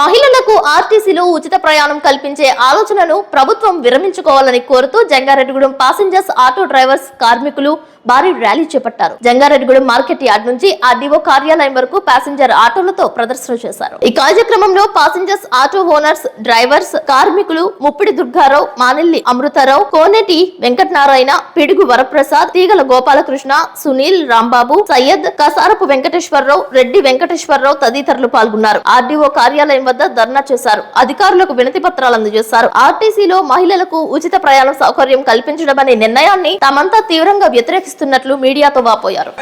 మహిళలకు ఆర్టీసీలో ఉచిత ప్రయాణం కల్పించే ఆలోచనను ప్రభుత్వం విరమించుకోవాలని కోరుతూ జంగారెడ్డిగూడెం పాసింజర్స్ ఆటో డ్రైవర్స్ కార్మికులు భారీ ర్యాలీ చేపట్టారు. జంగారెడ్డిగూడెం మార్కెట్ యార్డ్ నుంచి ఆర్డీఓ కార్యాలయం వరకు ప్యాసింజర్ ఆటోలతో ప్రదర్శన చేశారు. ఈ కార్యక్రమంలో పాసింజర్స్ ఆటో ఓనర్స్ డ్రైవర్స్ కార్మికులు ముప్పిడి దుర్గారావు మానెల్లి అమృతారావు కోనేటి వెంకటనారాయణ పిడుగు వరప్రసాద్ తీగల గోపాలకృష్ణ సునీల్ రాంబాబు సయ్యద్ కసారపు వెంకటేశ్వరరావు రెడ్డి వెంకటేశ్వరరావు తదితరులు పాల్గొన్నారు. ఆర్డీఓ కార్యాలయం వద్ద ధర్నా చేశారు. అధికారులకు వినతి పత్రాలు అందజేశారు. ఆర్టీసీలో మహిళలకు ఉచిత ప్రయాణ సౌకర్యం కల్పించడం అనే నిర్ణయాన్ని తమంతా తీవ్రంగా ప్రయత్నిస్తున్నట్లు మీడియాతో వాపోయారు.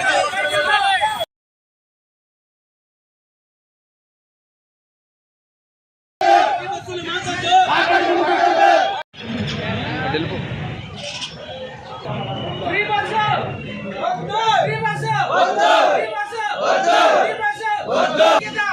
వద్దు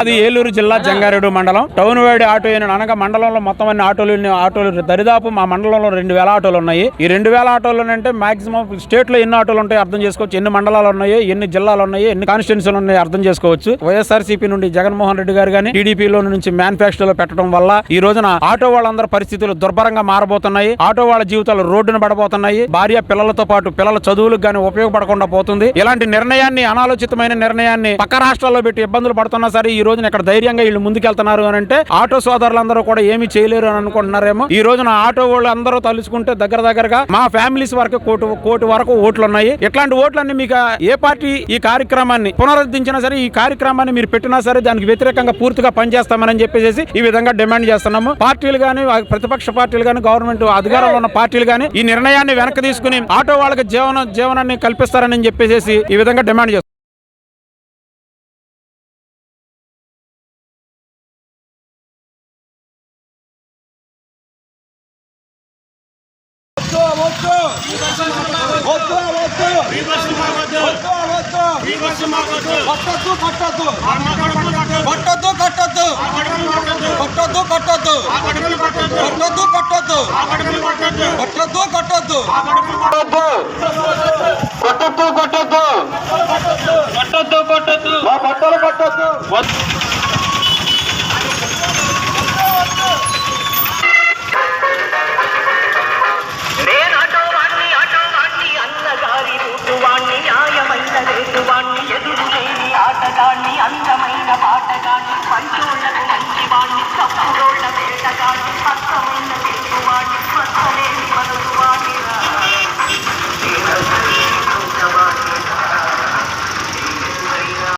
అది ఏలూరు జిల్లా జంగారెడ్డి మండలం. టౌన్ వైడ్ ఆటో యూనియన్ అనగా మండలంలో మొత్తం అన్ని ఆటోలు ఆటోలు దరిదాపు మా మండలంలో రెండు వేల ఆటోలు ఉన్నాయి. ఈ రెండు వేల ఆటోలు అంటే మాక్సిమం స్టేట్లో ఎన్ని ఆటోలు ఉంటాయి అర్థం చేసుకోవచ్చు. ఎన్ని మండలాలు ఉన్నాయి ఎన్ని జిల్లాలు ఉన్నాయి ఎన్ని కాన్స్టిట్యూన్సీలు ఉన్నాయి అర్థం చేసుకోవచ్చు. వైఎస్ఆర్సీపీ నుండి జగన్మోహన్ రెడ్డి గారు కానీ టీడీపీలో నుంచి మేనిఫెస్టోలో పెట్టడం వల్ల ఈ రోజున ఆటో వాళ్ళందరి పరిస్థితులు దుర్భరంగా మారబోతున్నాయి. ఆటో వాళ్ళ జీవితాలు రోడ్డున పడబోతున్నాయి. భార్య పిల్లలతో పాటు పిల్లల చదువులకు కానీ ఉపయోగపడకుండా పోతుంది. ఇలాంటి నిర్ణయాన్ని అనాలోచితమైన నిర్ణయాన్ని పక్క రాష్ట్రాల్లో పెట్టి ఇబ్బందులు పడుతున్నా సరే ఈ రోజున ఇక్కడ ధైర్యంగా వీళ్ళు ముందుకెళ్తున్నారు అని అంటే ఆటో సోదరులందరూ కూడా ఏమీ చేయలేరు అని అనుకుంటున్నారేమో. ఈ రోజున ఆటో వాళ్ళు అందరూ తలుచుకుంటే దగ్గర దగ్గరగా మా ఫ్యామిలీస్ వరకు కోటి కోటి వరకు ఓట్లు ఉన్నాయి ఇట్లాంటి ఓట్లన్నీ మీకు ఏ పార్టీ ఈ కార్యక్రమాన్ని పునరుద్ధరించినా సరే ఈ కార్యక్రమాన్ని మీరు పెట్టినా సరే దానికి వ్యతిరేకంగా పూర్తిగా పనిచేస్తామని చెప్పేసి ఈ విధంగా డిమాండ్ చేస్తున్నాము. పార్టీలు కానీ ప్రతిపక్ష పార్టీలు కానీ గవర్నమెంట్ అధికారంలో ఉన్న పార్టీలు కానీ ఈ నిర్ణయాన్ని వెనక్కి తీసుకుని ఆటో వాళ్ళకి జీవన జీవనాన్ని కల్పిస్తారని చెప్పేసి ఈ విధంగా డిమాండ్ చేస్తున్నాం. కట్టద్దు కట్టద్దు. కట్టద్దు. కట్టద్దు కట్టద్దు. కట్టద్దు. కట్టద్దు కట్టద్దు. కట్టద్దు. కట్టద్దు కొట్టద్దు. కొట్టద్దు. కొట్టద్దు కొట్టద్దు. మా బట్టలు కట్టద్దు.